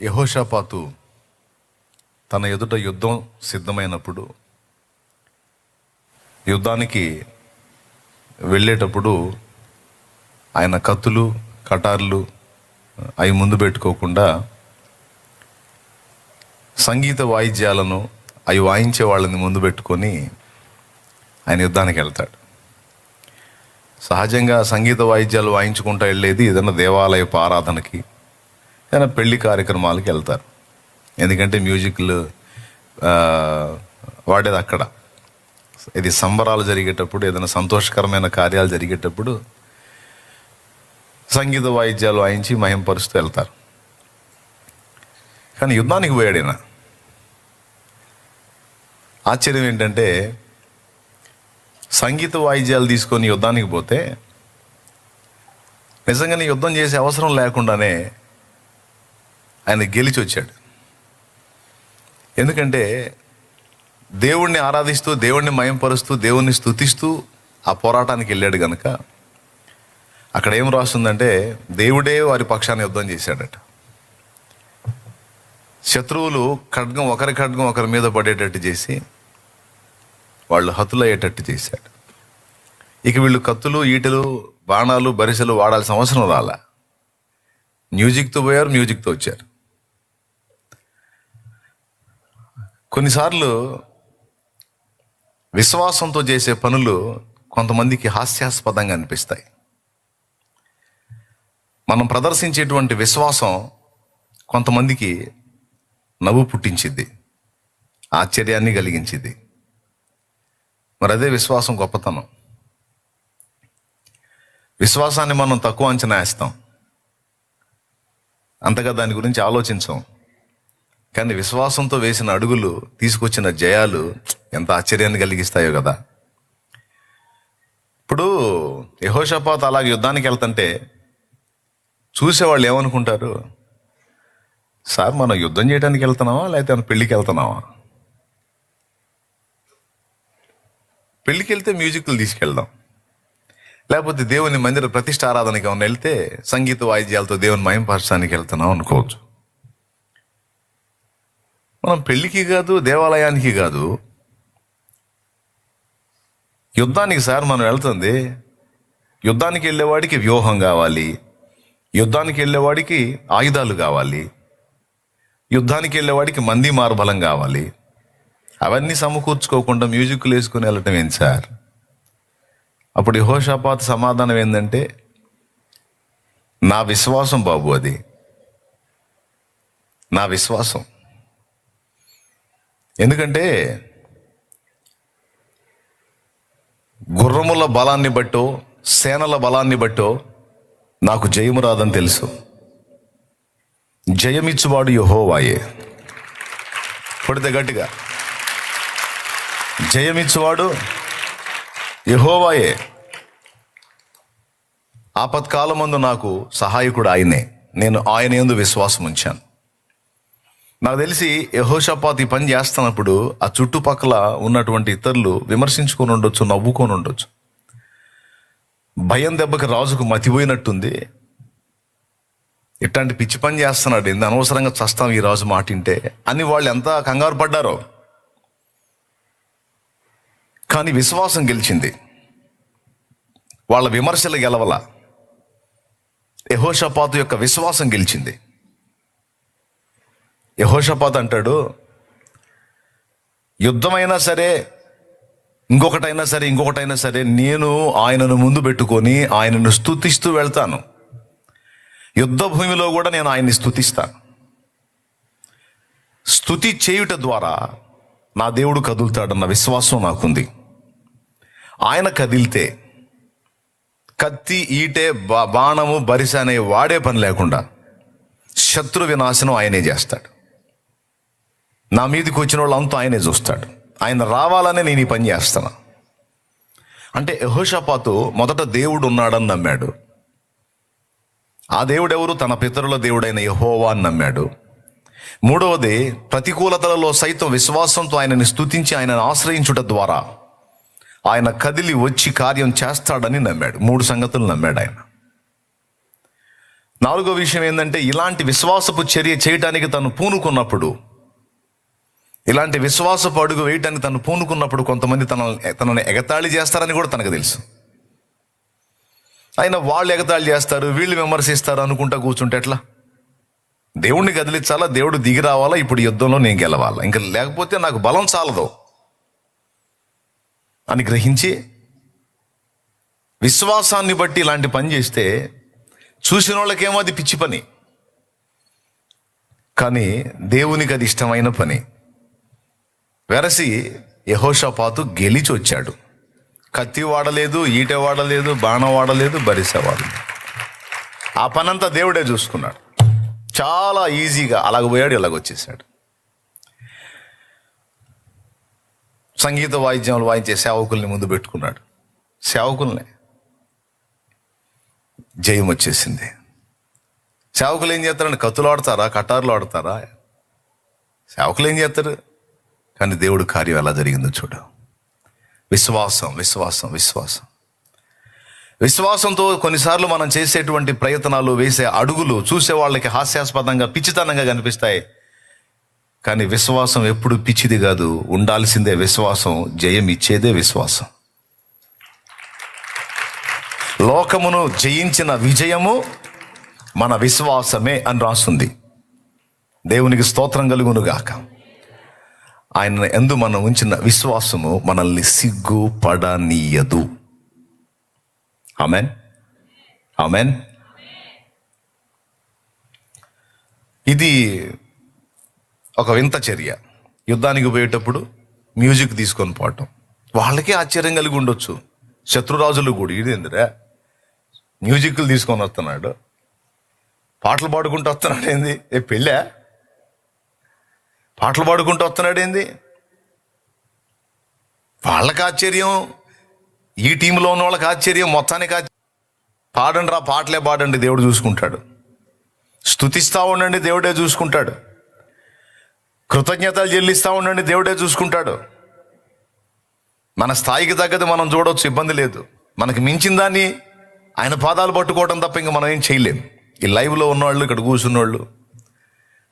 యహోషాపాతు తన ఎదుట యుద్ధం సిద్ధమైనప్పుడు యుద్ధానికి వెళ్ళేటప్పుడు ఆయన కత్తులు కటార్లు అవి ముందు పెట్టుకోకుండా సంగీత వాయిద్యాలను అవి వాయించే వాళ్ళని ముందు పెట్టుకొని ఆయన యుద్ధానికి వెళ్తాడు. సహజంగా సంగీత వాయిద్యాలు వాయించుకుంటూ వెళ్ళేది ఏదైనా దేవాలయపు ఆరాధనకి ఏదైనా పెళ్ళి కార్యక్రమాలకి వెళ్తారు. ఎందుకంటే మ్యూజిక్లు వాడేది అక్కడ. ఇది సంబరాలు జరిగేటప్పుడు ఏదైనా సంతోషకరమైన కార్యాలు జరిగేటప్పుడు సంగీత వాయిద్యాలు వాయించి మహింపరుస్తూ వెళ్తారు. కానీ యుద్ధానికి పోయాడు ఈయన. ఆశ్చర్యం ఏంటంటే సంగీత వాయిద్యాలు తీసుకొని యుద్ధానికి పోతే నిజంగానే యుద్ధం చేసే అవసరం లేకుండానే ఆయన గెలిచి వచ్చాడు. ఎందుకంటే దేవుణ్ణి ఆరాధిస్తూ దేవుణ్ణి మయంపరుస్తూ దేవుణ్ణి స్తుతిస్తూ ఆ పోరాటానికి వెళ్ళాడు గనక అక్కడ ఏం రాస్తుందంటే దేవుడే వారి పక్షాన్ని యుద్ధం చేశాడట. శత్రువులు ఖడ్గం ఒకరి ఖడ్గం ఒకరి మీద పడేటట్టు చేసి వాళ్ళు హతులయ్యేటట్టు చేశాడు. ఇక వీళ్ళు కత్తులు ఈటలు బాణాలు బరిసెలు వాడాల్సిన అవసరం రాలా. మ్యూజిక్తో పోయారు మ్యూజిక్తో వచ్చారు. కొన్నిసార్లు విశ్వాసంతో చేసే పనులు కొంతమందికి హాస్యాస్పదంగా అనిపిస్తాయి. మనం ప్రదర్శించేటువంటి విశ్వాసం కొంతమందికి నవ్వు పుట్టించింది ఆశ్చర్యాన్ని కలిగించింది మరి అదే విశ్వాసం గొప్పతనం. విశ్వాసాన్ని మనం తక్కువ అంచనా వేస్తాం. అంతగా దాని గురించి ఆలోచించాం. కానీ విశ్వాసంతో వేసిన అడుగులు తీసుకొచ్చిన జయాలు ఎంత ఆశ్చర్యాన్ని కలిగిస్తాయో కదా. ఇప్పుడు యహోషపాత్ అలాగే యుద్ధానికి వెళ్తుంటే చూసేవాళ్ళు ఏమనుకుంటారు? సార్ మనం యుద్ధం చేయడానికి వెళ్తున్నావా లేకపోతే మన పెళ్ళికి వెళ్తున్నావా పెళ్ళికి వెళ్తే మ్యూజిక్లు తీసుకెళ్దాం. లేకపోతే దేవుని మందిర ప్రతిష్ట ఆరాధనకి ఏమైనా వెళ్తే సంగీత వాయిద్యాలతో దేవుని మయంపరచడానికి వెళ్తున్నాం అనుకోవచ్చు. మనం పెళ్ళికి కాదు దేవాలయానికి కాదు. యుద్ధానికి సార్ మనం వెళ్తుంది. యుద్ధానికి వెళ్ళేవాడికి వ్యూహం కావాలి. యుద్ధానికి వెళ్ళేవాడికి ఆయుధాలు కావాలి. యుద్ధానికి వెళ్ళేవాడికి మంది మార్బలం కావాలి. అవన్నీ సమకూర్చుకోకుండా మ్యూజిక్లు వేసుకుని వెళ్ళటం ఏంటి సార్? అప్పుడు హోషాపాత సమాధానం ఏంటంటే నా విశ్వాసం బాబు అది. నా విశ్వాసం. ఎందుకంటే గుర్రముల బలాన్ని బట్టో సేనల బలాన్ని బట్టో నాకు జయము రాదని తెలుసు. జయమిచ్చువాడు యహోవాయే. కొడితే గట్టిగా. జయమిచ్చువాడు యహోవాయే. ఆపత్కాలమందు నాకు సహాయకుడు ఆయనే. నేను ఆయన యందు విశ్వాసం ఉంచాను నాకు తెలిసి యహోషపాత్ ఈ పని చేస్తున్నప్పుడు ఆ చుట్టుపక్కల ఉన్నటువంటి ఇతరులు విమర్శించుకొని ఉండొచ్చు నవ్వుకొని ఉండొచ్చు. భయం దెబ్బకి రాజుకు మతిపోయినట్టుంది. ఇట్లాంటి పిచ్చి పని చేస్తున్నాడు ఇంత అనవసరంగా చస్తాం ఈ రాజు మాటింటే అని వాళ్ళు ఎంత కంగారు పడ్డారో. కానీ విశ్వాసం గెలిచింది. వాళ్ళ విమర్శలు గెలవల. యహోషపాతు యొక్క విశ్వాసం గెలిచింది. యహోషపాత్ అంటాడు యుద్ధమైనా సరే ఇంకొకటైనా సరే ఇంకొకటైనా సరే నేను ఆయనను ముందు పెట్టుకొని ఆయనను స్థుతిస్తూ వెళ్తాను. యుద్ధ భూమిలో కూడా నేను ఆయన్ని స్తుతిస్తాను. స్థుతి చేయుట ద్వారా నా దేవుడు కదులుతాడన్న విశ్వాసం నాకుంది. ఆయన కదిలితే కత్తి ఈటే బా బాణము బరిస అనే వాడే పని లేకుండా శత్రు వినాశనం ఆయనే చేస్తాడు. నా మీదకి వచ్చిన వాళ్ళంతా ఆయనే చూస్తాడు. ఆయన రావాలనే నేను ఈ పని చేస్తాను అంటే యహోషపాతు మొదట దేవుడు ఉన్నాడని నమ్మాడు. ఆ దేవుడెవరు? తన పితరుల దేవుడైన యహోవా అని నమ్మాడు. మూడవది ప్రతికూలతలలో సైతం విశ్వాసంతో ఆయనని స్తుతించి ఆయనను ఆశ్రయించుట ద్వారా ఆయన కదిలి వచ్చి కార్యం చేస్తాడని నమ్మాడు. మూడు సంగతులు నమ్మాడు ఆయన. నాలుగో విషయం ఏంటంటే ఇలాంటి విశ్వాసపు చర్య చేయటానికి తను పూనుకున్నప్పుడు ఇలాంటి విశ్వాసపు అడుగు వేయటానికి తను పూనుకున్నప్పుడు కొంతమంది తన తనని ఎగతాళి చేస్తారని కూడా తనకు తెలుసు. అయినా వాళ్ళు ఎగతాళి చేస్తారు వీళ్ళు విమర్శిస్తారు అనుకుంటా కూర్చుంటే ఎట్లా? దేవుణ్ణి కదిలించాలా? దేవుడు దిగి రావాలా? ఇప్పుడు యుద్ధంలో నేను గెలవాలా? ఇంకా లేకపోతే నాకు బలం చాలదు. అని గ్రహించి విశ్వాసాన్ని బట్టి ఇలాంటి పని చేస్తే చూసిన వాళ్ళకేమో అది పిచ్చి పని. కానీ దేవునికి అది ఇష్టమైన పని. వెరసి యహోషపాతు గెలిచి వచ్చాడు. కత్తి వాడలేదు ఈట వాడలేదు బాణం వాడలేదు బరిసె వాడలేదు. ఆ పనంతా దేవుడే చూసుకున్నాడు. చాలా ఈజీగా అలాగ పోయాడు ఇలాగ వచ్చేసాడు. సంగీత వాయిద్యాలు వాయించే సేవకుల్ని ముందు పెట్టుకున్నాడు. సేవకుల్ని జయం వచ్చేసింది. సేవకులు ఏం చేస్తారండి? కత్తులు ఆడతారా? కటార్లు ఆడతారా? సేవకులు ఏం చేస్తారు? కానీ దేవుడు కార్యం ఎలా జరిగిందో చూడు. విశ్వాసం విశ్వాసం విశ్వాసం. విశ్వాసంతో కొన్నిసార్లు మనం చేసేటువంటి ప్రయత్నాలు వేసే అడుగులు చూసే వాళ్ళకి హాస్యాస్పదంగా పిచ్చితనంగా కనిపిస్తాయి. కానీ విశ్వాసం ఎప్పుడు పిచ్చిది కాదు. ఉండాల్సిందే విశ్వాసం జయం ఇచ్చేదే విశ్వాసం. లోకమును జయించిన విజయము మన విశ్వాసమే అని రాస్తుంది దేవునికి స్తోత్రం కలుగును గాక ఆయన ఎందు మనం ఉంచిన విశ్వాసము మనల్ని సిగ్గు పడనీయదు. ఆమెన్. ఆమెన్. ఇది ఒక వింత చర్య. యుద్ధానికి పోయేటప్పుడు మ్యూజిక్ తీసుకొని పోవటం. వాళ్ళకే ఆశ్చర్యం కలిగి ఉండొచ్చు. శత్రురాజులు కూడా. ఇదేందిరా మ్యూజిక్లు తీసుకొని వస్తున్నాడు. పాటలు పాడుకుంటూ వస్తున్నాడు ఏంది? ఏ పెళ్ళా? పాటలు పాడుకుంటూ వస్తున్నాడు ఏంది? వాళ్ళకి ఆశ్చర్యం ఈ టీంలో ఉన్న వాళ్ళకి ఆశ్చర్యం మొత్తానికి ఆశ్చర్యం. పాడండి రా పాటలే పాడండి దేవుడు చూసుకుంటాడు. స్తుతిస్తా ఉండండి దేవుడే చూసుకుంటాడు. కృతజ్ఞతలు చెల్లిస్తా ఉండండి దేవుడే చూసుకుంటాడు. మన స్థాయికి తగ్గది మనం చూడవచ్చు ఇబ్బంది లేదు. మనకి మించిన దాన్ని ఆయన పాదాలు పట్టుకోవడం తప్ప ఇంకా మనం ఏం చేయలేం. ఈ లైవ్లో ఉన్నవాళ్ళు ఇక్కడ కూర్చున్నవాళ్ళు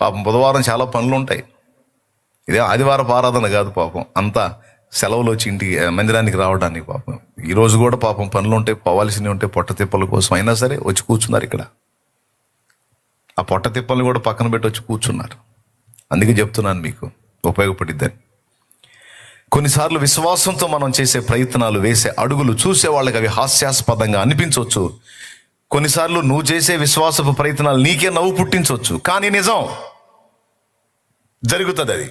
పాపం బుధవారం చాలా పనులు ఉంటాయి ఇదే ఆదివారం ఆరాధన కాదు పాపం. అంతా సెలవులు వచ్చి ఇంటికి మందిరానికి రావడానికి పాపం. ఈరోజు కూడా పాపం పనులు ఉంటే పోవాల్సినవి ఉంటే పొట్ట తిప్పల కోసం అయినా సరే వచ్చి కూర్చున్నారు ఇక్కడ. ఆ పొట్ట తిప్పల్ని కూడా పక్కన పెట్టి వచ్చి కూర్చున్నారు. అందుకే చెప్తున్నాను మీకు ఉపయోగపడిద్దని. కొన్నిసార్లు విశ్వాసంతో మనం చేసే ప్రయత్నాలు వేసే అడుగులు చూసే వాళ్ళకి అవి హాస్యాస్పదంగా అనిపించవచ్చు. కొన్నిసార్లు నువ్వు చేసే విశ్వాసపు ప్రయత్నాలు నీకే నవ్వు పుట్టించవచ్చు. కానీ నిజం జరుగుతుంది అది